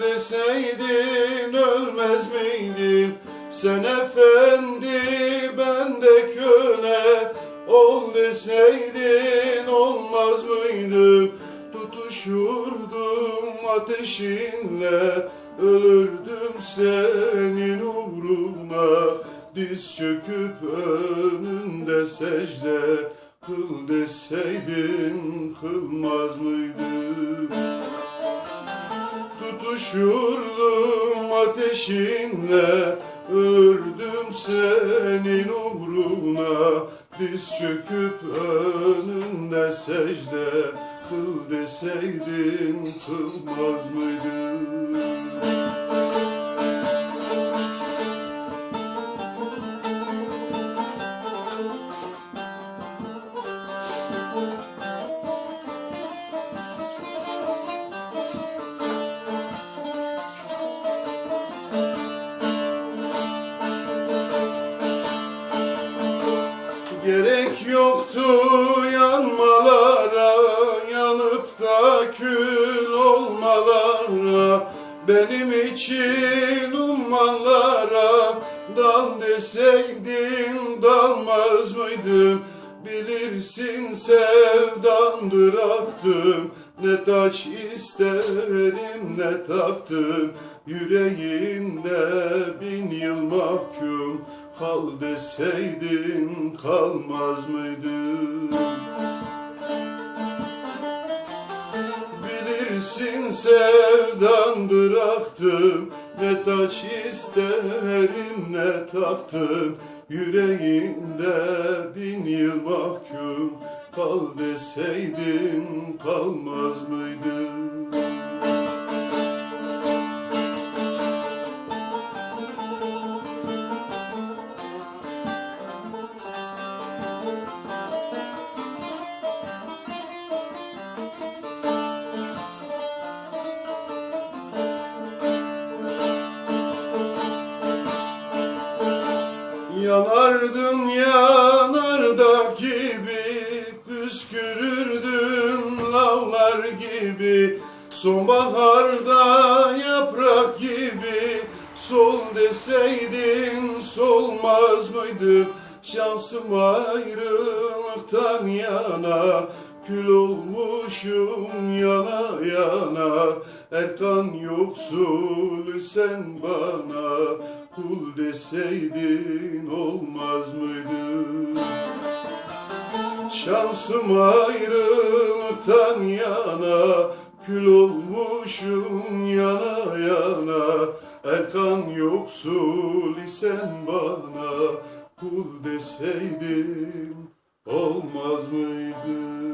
deseydin ölmez miydim? Sen efendi ben de köle ol deseydin olmaz mıydım? Tutuşurdum ateşinle ölürdüm senin uğruna Diz çöküp önünde secde kıl deseydin kılmaz mıydım? Tutuşurdum ateşinle Ördüm senin uğruna Diz çöküp önünde secde Kıl deseydin kılmaz mıydın? İçin ummalara, dal deseydin dalmaz mıydım? Bilirsin sevdandır aftım, ne taç isterim ne taktım, yüreğinde bin yıl mahkum, kal deseydin kalmaz mıydın? Bilirsin sevdan bıraktım. Ne taç isterim ne taktın Yüreğinde bin yıl mahkum. Kal deseydin kalmaz mıydın? Yanardın yanarda gibi Püskürürdün lavlar gibi. Sonbaharda yaprak gibi Sol deseydin solmaz mıydı? Şansım ayrılıktan yana Kül olmuşum yana yana. Erkan yoksul sen bana Kul deseydin olmaz mıydı? Şansım ayrılıktan yana Kül olmuşum yana yana. Erkan yoksul isen bana Kul deseydin olmaz mıydı